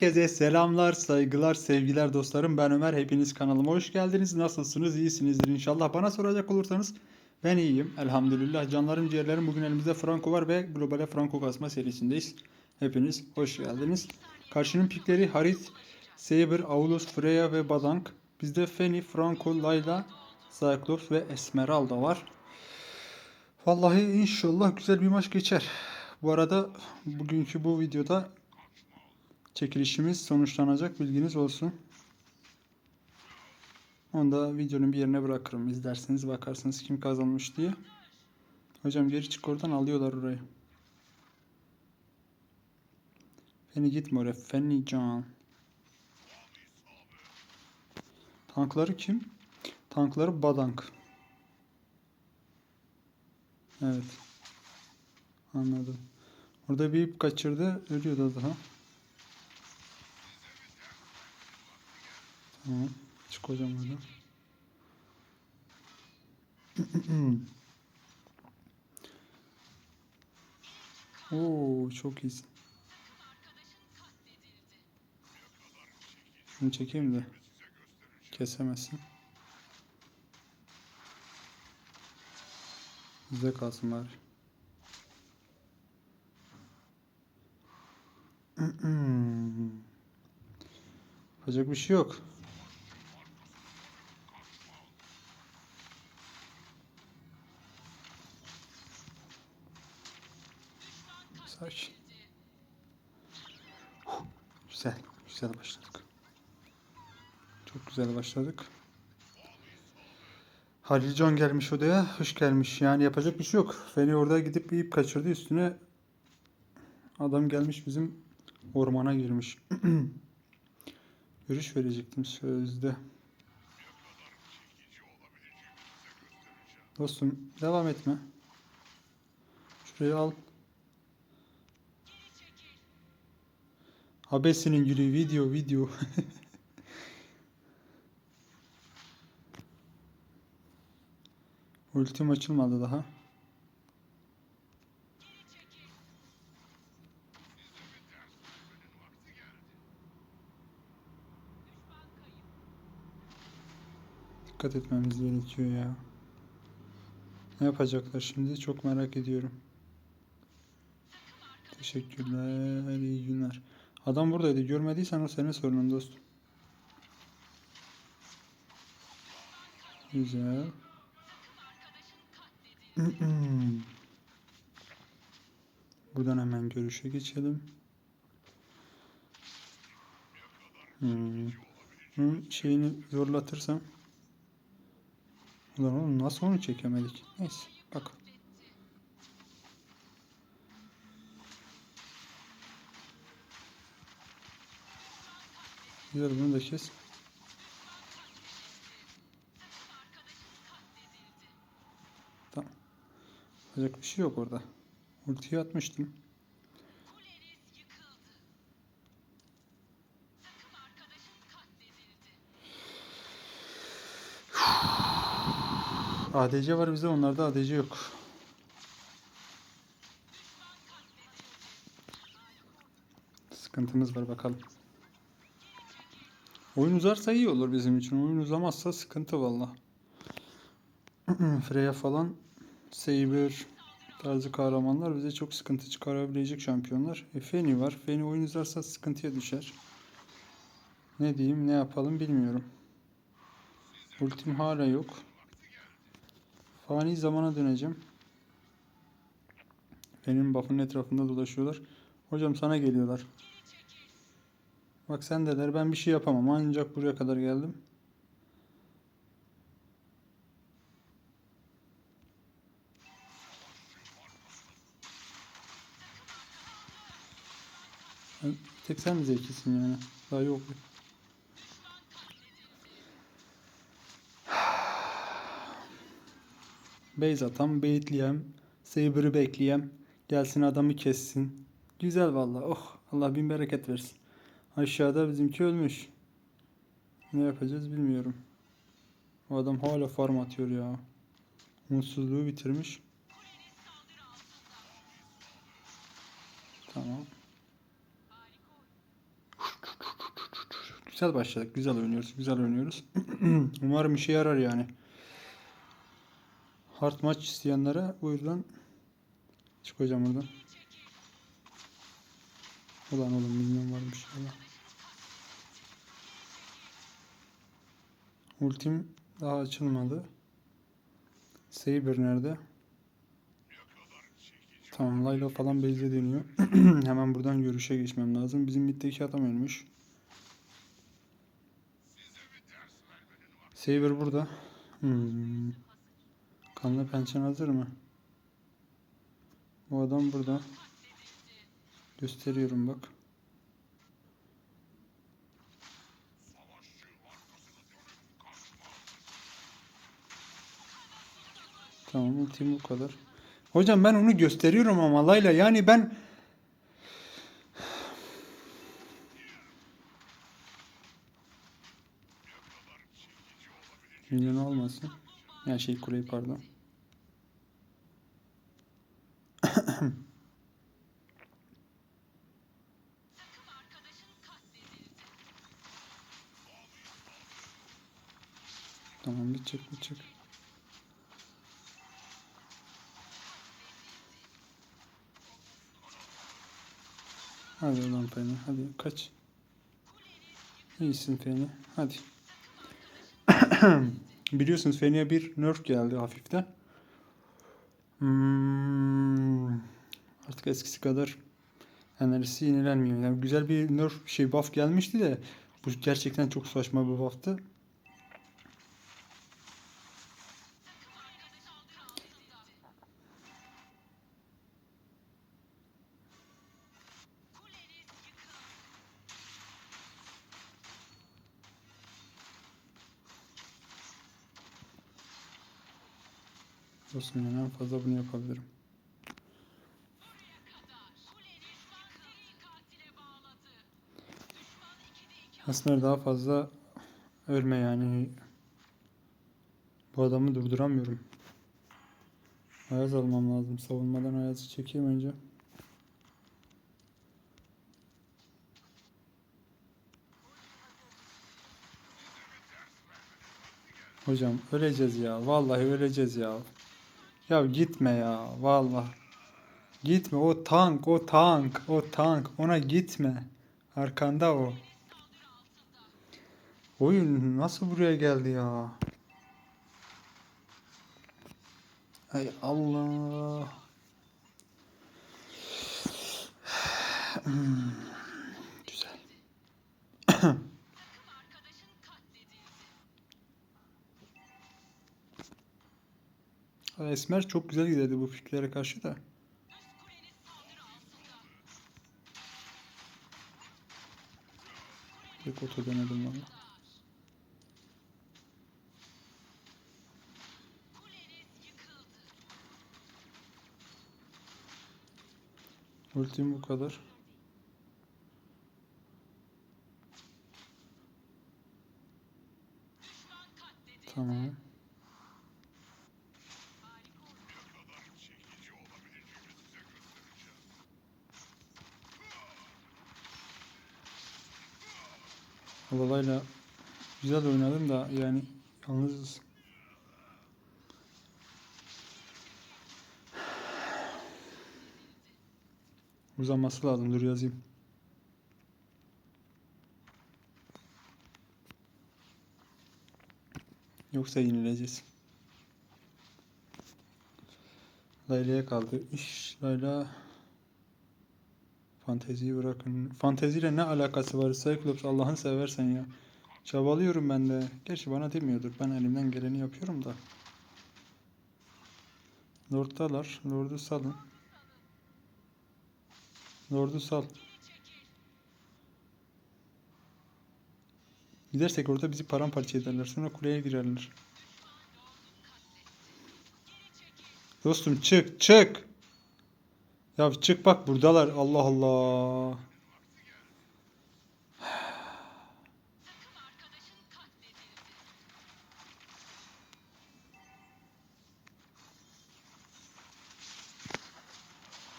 Herkese selamlar, saygılar, sevgiler dostlarım. Ben Ömer. Hepiniz kanalıma hoş geldiniz. Nasılsınız? İyisinizdir inşallah. Bana soracak olursanız ben iyiyim. Elhamdülillah. Canlarım, ciğerlerim. Bugün elimizde Franco var ve Globale Franco kasma serisindeyiz. Hepiniz hoş geldiniz. Karşının pikleri Harit, Saber, Aulus, Freya ve Badank. Bizde Feni, Franco, Layla, Cyclops ve Esmeralda var. Vallahi inşallah güzel bir maç geçer. Bu arada bugünkü bu videoda çekilişimiz sonuçlanacak bilginiz olsun. Onu da videonun bir yerine bırakırım. İzlerseniz bakarsınız kim kazanmış diye. Hocam geri çık oradan alıyorlar orayı. Feni gitme oraya. Feni can. Tankları kim? Tankları Badank. Evet. Anladım. Orada bir ip kaçırdı. Ölüyordu daha. Tamam. Çık hocam oradan. Oo çok iyisin. Şunu çekeyim de kesemezsin. Bize kalsın bari. Yapacak bir şey yok. Sakin. Güzel. Güzel başladık. Çok güzel başladık. Halil Can gelmiş odaya. Hoş gelmiş. Yani yapacak bir şey yok. Feni orada gidip bir ip kaçırdı üstüne. Adam gelmiş bizim ormana girmiş. Görüş verecektim sözde. Dostum devam etme. Şurayı al. Abesinin gülü video video. Ultim açılmadı daha. Dikkat etmemiz gerekiyor ya. Ne yapacaklar şimdi çok merak ediyorum. Teşekkürler, iyi günler. Adam buradaydı. Görmediysen o senin sorunun dostum. Güzel. Buradan hemen görüşe geçelim. Hmm. Bunun şeyini zorlatırsam. Ulan oğlum nasıl onu çekemedik? Neyse bak. Güzel bunu da kes. Tamam. Yapacak bir şey yok orada. Ultiyi atmıştım. ADC var bizde onlarda ADC yok. Sıkıntımız var bakalım. Oyun uzarsa iyi olur bizim için. Oyun uzamazsa sıkıntı valla. Freya falan Saber tarzı kahramanlar bize çok sıkıntı çıkarabilecek şampiyonlar. E, Feni var. Feni oyun uzarsa sıkıntıya düşer. Ne diyeyim ne yapalım bilmiyorum. Ultim hala yok. Fani zamana döneceğim. Benim buff'ın etrafında dolaşıyorlar. Hocam sana geliyorlar. Bak sen de der ben bir şey yapamam. Ancak buraya kadar geldim. Ben- Tek sen mi zekisin yani? Daha yok. Base atam, baitleyem, Saber'ı bekleyem. Gelsin adamı kessin. Güzel vallahi. Oh Allah bin bereket versin. Aşağıda bizimki ölmüş. Ne yapacağız bilmiyorum. O adam hala farm atıyor ya. Umutsuzluğu bitirmiş. Tamam. Güzel başladık. Güzel oynuyoruz. Güzel oynuyoruz. Umarım işe yarar yani. Hard maç isteyenlere o yüzden çıkacağım oradan. Ulan oğlum milyon varmış ya. Ultim daha açılmadı. Saber nerede? Tamam Layla falan base'e dönüyor. Hemen buradan görüşe geçmem lazım. Bizim middeki adam ölmüş. Saber burada. Hmm. Kanlı pençen hazır mı? Bu adam burada. Gösteriyorum bak. Tamam ultim bu kadar. Hocam ben onu gösteriyorum ama Layla yani ben Milyon olmasın. Ya şey kuleyi pardon. Çık bir çık. Hadi lan Feni hadi kaç. İyisin Feni hadi. Biliyorsunuz Feni'ye bir nerf geldi hafiften. Hmm, artık eskisi kadar enerjisi yenilenmiyor. Yani güzel bir nerf şey buff gelmişti de bu gerçekten çok saçma bir buff'tı. Yani en fazla bunu yapabilirim. Aslında daha fazla ölme yani. Bu adamı durduramıyorum. Ayaz almam lazım. Savunmadan Ayaz'ı çekeyim önce. Hocam öleceğiz ya. Vallahi öleceğiz ya. Ya gitme ya. Vallahi. Gitme. O tank, o tank, o tank. Ona gitme. Arkanda o. Oyun nasıl buraya geldi ya? Hay Allah. Hmm, Esmer çok güzel giderdi bu fikrlere karşı da. Tek oto denedim valla. Ultim bu kadar. Tamam. Havalayla güzel oynadım da yani yalnız uzanması lazım. Dur yazayım. Yoksa yenileceğiz. Layla'ya kaldı. İş Layla Fanteziyi bırakın. Fanteziyle ne alakası var? Cyclops Allah'ını seversen ya. Çabalıyorum ben de. Gerçi bana demiyordur. Ben elimden geleni yapıyorum da. Lord'dalar. Lord'u salın. Lord'u sal. Gidersek orada bizi paramparça ederler. Sonra kuleye girerler. Dostum çık çık. Ya çık bak buradalar. Allah Allah.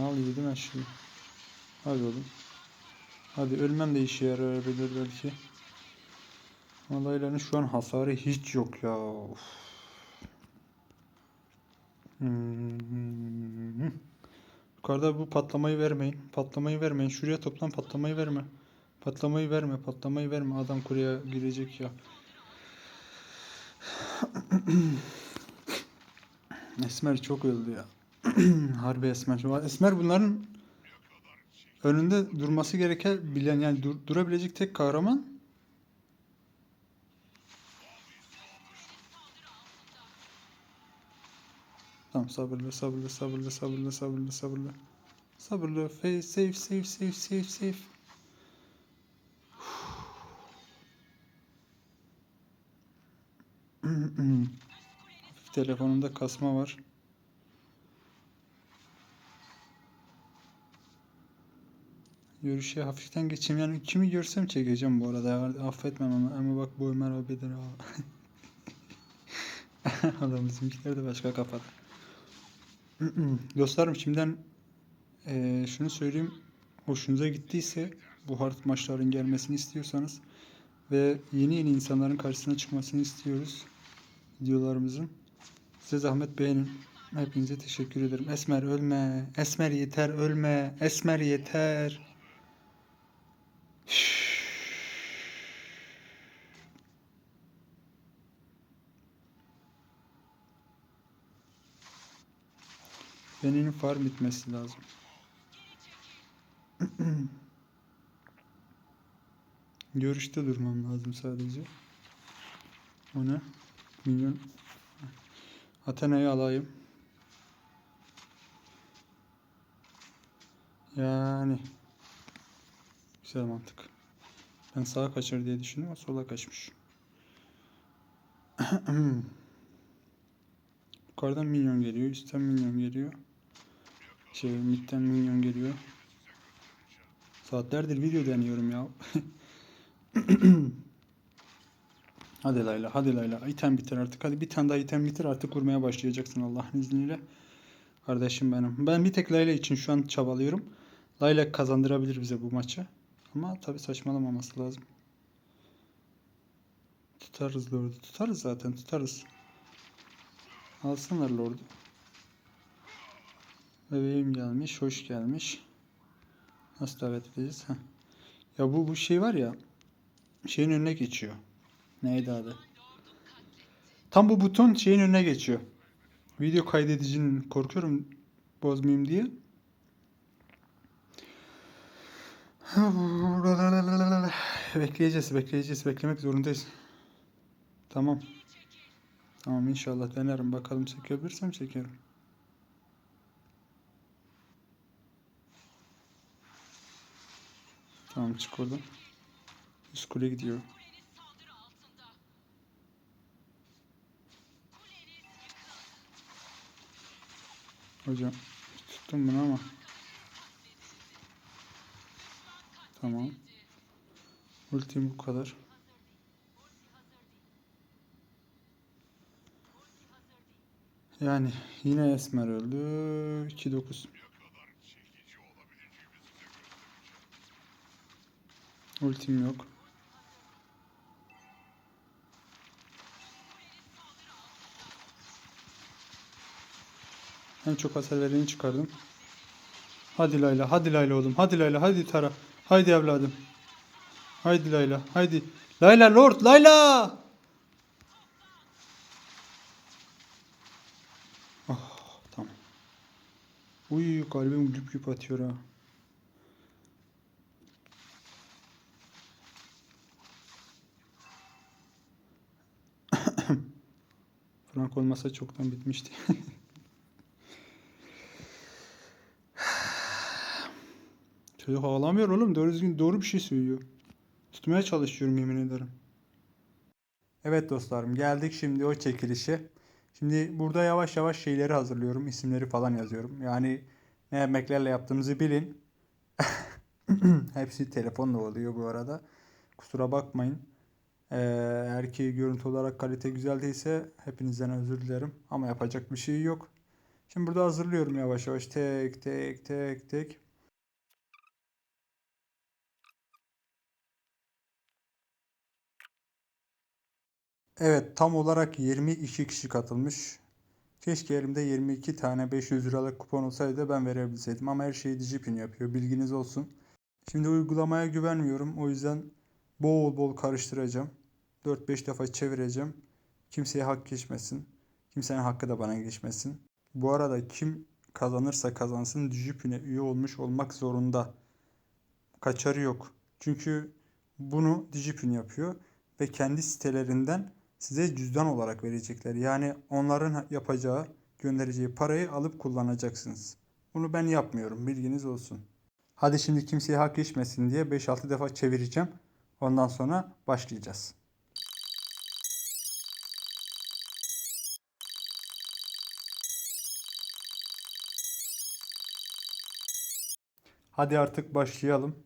Al yedim her şeyi. Hadi oğlum. Hadi ölmem de işe yarayabilir belki. Alayların şu an hasarı hiç yok ya. Hmm. Yukarıda bu patlamayı vermeyin. Patlamayı vermeyin. Şuraya toplan patlamayı verme. Patlamayı verme. Patlamayı verme. Adam kuraya girecek ya. Esmer çok öldü ya. Harbi Esmer. Esmer bunların önünde durması gereken bilen yani dur- durabilecek tek kahraman. Tamam sabırlı sabırlı sabırlı sabırlı sabırlı sabırlı. Sabırlı. Fe- Safe safe safe safe safe. Hafif telefonumda kasma var. Yürüyüşe hafiften geçeyim. Yani kimi görsem çekeceğim bu arada. Affetmem ama. Ama bak bu Ömer abidir. Adam bizimkiler de başka kafada. Dostlarım şimdiden eee, şunu söyleyeyim. Hoşunuza gittiyse bu hard maçların gelmesini istiyorsanız ve yeni yeni insanların karşısına çıkmasını istiyoruz videolarımızın. Size zahmet beğenin. Hepinize teşekkür ederim. Esmer ölme. Esmer yeter ölme. Esmer yeter. Benim farm bitmesi lazım. Görüşte durmam lazım sadece. O ne? Milyon. Athena'yı alayım. Yani. Güzel mantık. Ben sağa kaçar diye düşündüm ama sola kaçmış. Yukarıdan minyon geliyor. Üstten minyon geliyor. Şey midden minyon geliyor. Saatlerdir video deniyorum ya. hadi Layla, hadi Layla. İtem bitir artık. Hadi bir tane daha item bitir artık vurmaya başlayacaksın Allah'ın izniyle. Kardeşim benim. Ben bir tek Layla için şu an çabalıyorum. Layla kazandırabilir bize bu maçı. Ama tabi saçmalamaması lazım. Tutarız Lord'u. Tutarız zaten tutarız. Alsınlar Lord'u. Bebeğim gelmiş. Hoş gelmiş. Nasıl davet edeceğiz? Heh. Ya bu bu şey var ya. Şeyin önüne geçiyor. Neydi adı? Tam bu buton şeyin önüne geçiyor. Video kaydedicinin korkuyorum bozmayayım diye. Bekleyeceğiz, bekleyeceğiz, beklemek zorundayız. Tamam. Tamam inşallah denerim. Bakalım çekebilirsem çekerim. Tamam çık oradan. Üst kule gidiyor. Hocam tuttum bunu ama. Tamam. Ultim bu kadar. Yani yine Esmer öldü. 2-9. Ultim yok. En çok hasar vereni çıkardım. Hadi Layla, hadi Layla oğlum. Hadi Layla, hadi Tara. Haydi evladım. Haydi Layla, haydi. Layla Lord, Layla! Oh, tamam. Uy kalbim güp güp atıyor ha. Frank olmasa çoktan bitmişti. Çocuk ağlamıyor oğlum. Doğru düzgün doğru bir şey söylüyor. Tutmaya çalışıyorum yemin ederim. Evet dostlarım geldik şimdi o çekilişe. Şimdi burada yavaş yavaş şeyleri hazırlıyorum. isimleri falan yazıyorum. Yani ne emeklerle yaptığımızı bilin. Hepsi telefonla oluyor bu arada. Kusura bakmayın. Ee, eğer ki görüntü olarak kalite güzel değilse hepinizden özür dilerim. Ama yapacak bir şey yok. Şimdi burada hazırlıyorum yavaş yavaş tek tek tek tek. Evet tam olarak 22 kişi katılmış. Keşke elimde 22 tane 500 liralık kupon olsaydı ben verebilseydim ama her şeyi Digipin yapıyor bilginiz olsun. Şimdi uygulamaya güvenmiyorum o yüzden bol bol karıştıracağım. 4-5 defa çevireceğim. Kimseye hak geçmesin. Kimsenin hakkı da bana geçmesin. Bu arada kim kazanırsa kazansın Digipin'e üye olmuş olmak zorunda. Kaçarı yok. Çünkü bunu Digipin yapıyor ve kendi sitelerinden size cüzdan olarak verecekler. Yani onların yapacağı, göndereceği parayı alıp kullanacaksınız. Bunu ben yapmıyorum, bilginiz olsun. Hadi şimdi kimseye hak geçmesin diye 5-6 defa çevireceğim. Ondan sonra başlayacağız. Hadi artık başlayalım.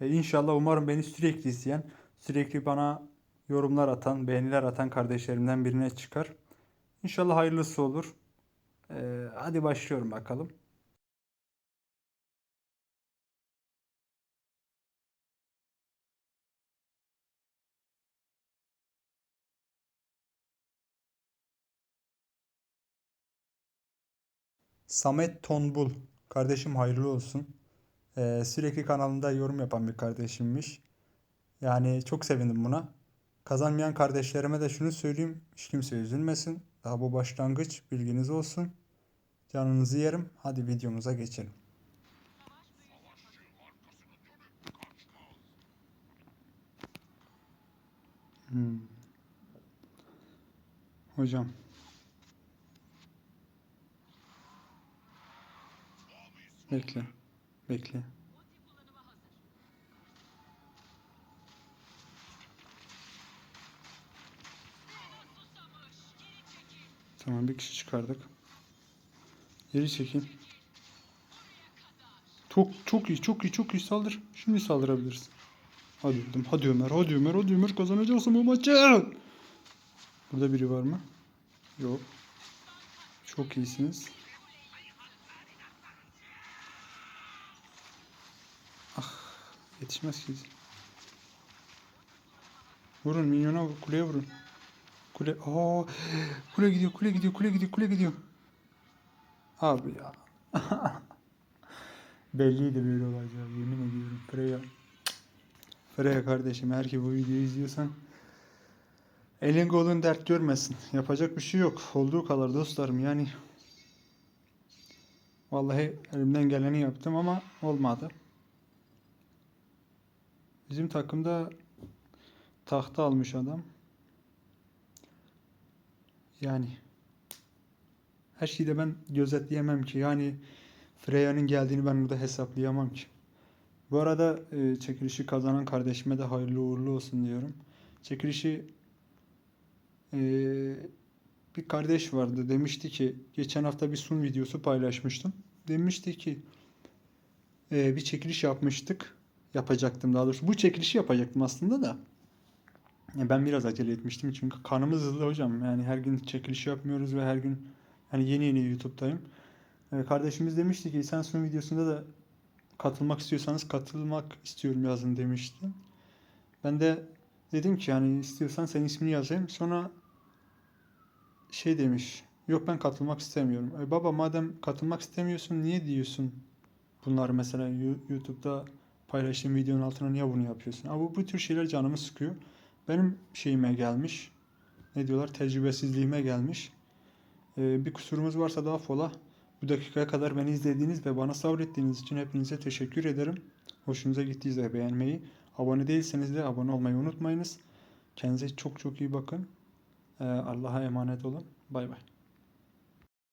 Ve inşallah umarım beni sürekli izleyen, sürekli bana yorumlar atan, beğeniler atan kardeşlerimden birine çıkar. İnşallah hayırlısı olur. Ee, hadi başlıyorum bakalım. Samet Tonbul. Kardeşim hayırlı olsun. Ee, sürekli kanalında yorum yapan bir kardeşimmiş. Yani çok sevindim buna. Kazanmayan kardeşlerime de şunu söyleyeyim. Hiç kimse üzülmesin. Daha bu başlangıç bilginiz olsun. Canınızı yerim. Hadi videomuza geçelim. Hmm. Hocam. Bekle. Bekle. Tamam bir kişi çıkardık. Geri çekin. Çok çok iyi çok iyi çok iyi saldır. Şimdi saldırabilirsin. Hadi dedim. Hadi Ömer hadi Ömer hadi Ömer kazanacaksın bu maçı. Burada biri var mı? Yok. Çok iyisiniz. Yetişmez ki. Vurun minyona vur, kuleye vurun. Kule aa kule gidiyor kule gidiyor kule gidiyor kule gidiyor. Abi ya. Belliydi böyle olacağı yemin ediyorum. Freya. Freya kardeşim eğer ki bu videoyu izliyorsan elin kolun dert görmesin. Yapacak bir şey yok. Olduğu kadar dostlarım yani. Vallahi elimden geleni yaptım ama olmadı. Bizim takımda tahta almış adam. Yani her şeyi de ben gözetleyemem ki. Yani Freya'nın geldiğini ben burada hesaplayamam ki. Bu arada e, çekilişi kazanan kardeşime de hayırlı uğurlu olsun diyorum. Çekilişi e, bir kardeş vardı. Demişti ki geçen hafta bir sun videosu paylaşmıştım. Demişti ki e, bir çekiliş yapmıştık. Yapacaktım daha doğrusu. Bu çekilişi yapacaktım aslında da. Ya ben biraz acele etmiştim çünkü kanımız hızlı hocam. Yani her gün çekiliş yapmıyoruz ve her gün yani yeni yeni YouTube'dayım. Ee, kardeşimiz demişti ki sen son videosunda da katılmak istiyorsanız katılmak istiyorum yazın demişti. Ben de dedim ki yani istiyorsan senin ismini yazayım. Sonra şey demiş. Yok ben katılmak istemiyorum. E baba madem katılmak istemiyorsun niye diyorsun bunları mesela YouTube'da paylaştığım videonun altına niye bunu yapıyorsun? Ama bu, tür şeyler canımı sıkıyor benim şeyime gelmiş. Ne diyorlar? Tecrübesizliğime gelmiş. Ee, bir kusurumuz varsa daha fola. Bu dakikaya kadar beni izlediğiniz ve bana sabrettiğiniz için hepinize teşekkür ederim. Hoşunuza gittiyse beğenmeyi, abone değilseniz de abone olmayı unutmayınız. Kendinize çok çok iyi bakın. Ee, Allah'a emanet olun. Bay bay.